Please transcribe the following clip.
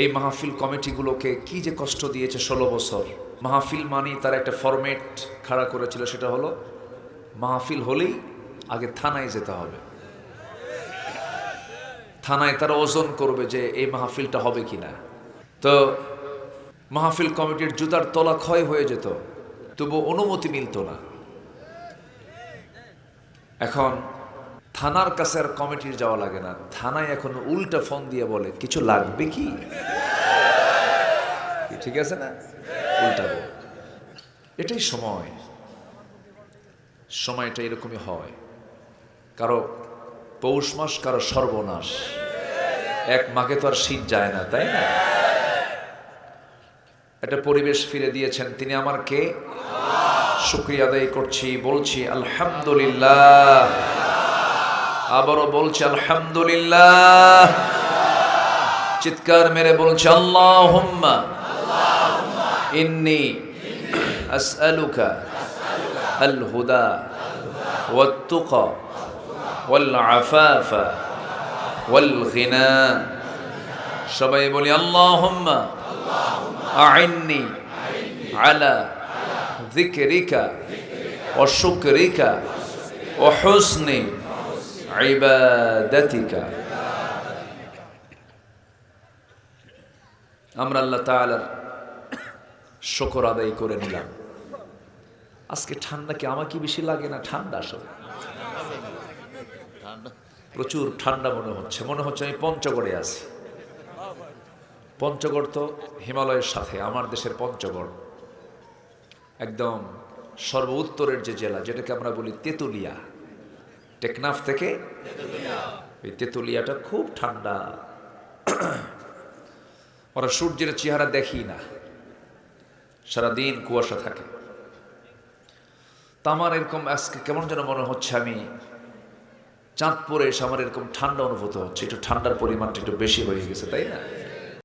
এই মাহফিল কমিটিগুলোকে কি যে কষ্ট দিয়েছে ষোলো বছর। মাহফিল মানি তার একটা ফরম্যাট খাড়া করেছিল, সেটা হলো মাহফিল হলেই আগে থানায় যেতে হবে। থানায় তারা ওজন করবে যে এই মাহফিলটা হবে কিনা। তো মাহফিল কমিটির জুতার তলা ক্ষয় হয়ে যেত তবু অনুমতি মিলত না। এখন থানার কাছে আর কমিটির যাওয়া লাগে না। থানায় এখন উল্টা ফোন দিয়ে বলে, কিছু লাগবে কি? ঠিক আছে না? উল্টা। এটাই সময়। সময়টা এরকমই হয়। কারও পৌষ মাস, কারও সর্বনাশ। এক মাকে তো আর শীত যায় না, তাই না? একটা পরিবেশ ফিরে দিয়েছেন তিনি আমার কে শুক্রিয়া আদায় করছি, বলছি, আলহামদুলিল্লাহ। আবারও বলছি আলহামদুলিল্লাহ চিৎকার মেরে বলছে আল্লাহ ইন্নি আসআলুকা আল হুদা والتقى والعفاف والغنى সবাই বলি আল্লাহুম্মা আইন্নি আলা ذكرك وشكرك وحسن আমরা আল্লাহ তালার শকর আদায় করে নিলাম। আজকে ঠান্ডা কি আমাকে বেশি লাগে না? ঠান্ডা আসলে। প্রচুর ঠান্ডা মনে হচ্ছে। মনে হচ্ছে আমি পঞ্চগড়ে আছি। পঞ্চগড় তো হিমালয়ের সাথে, আমার দেশের পঞ্চগড়। একদম সর্ব উত্তরের যে জেলা, যেটাকে আমরা বলি তেতুলিয়া। টেকনাফ থেকে এই তেতুলিয়াটা খুব ঠান্ডা। ওরা সূর্যের চেহারা দেখি না। সারাদিন কুয়াশা থাকে। তা আমার এরকম আজকে কেমন যেন মনে হচ্ছে আমি চাঁদপুরে এসে আমার এরকম ঠান্ডা অনুভূত হচ্ছে। একটু ঠান্ডার পরিমাণটা একটু বেশি হয়ে গেছে, তাই না?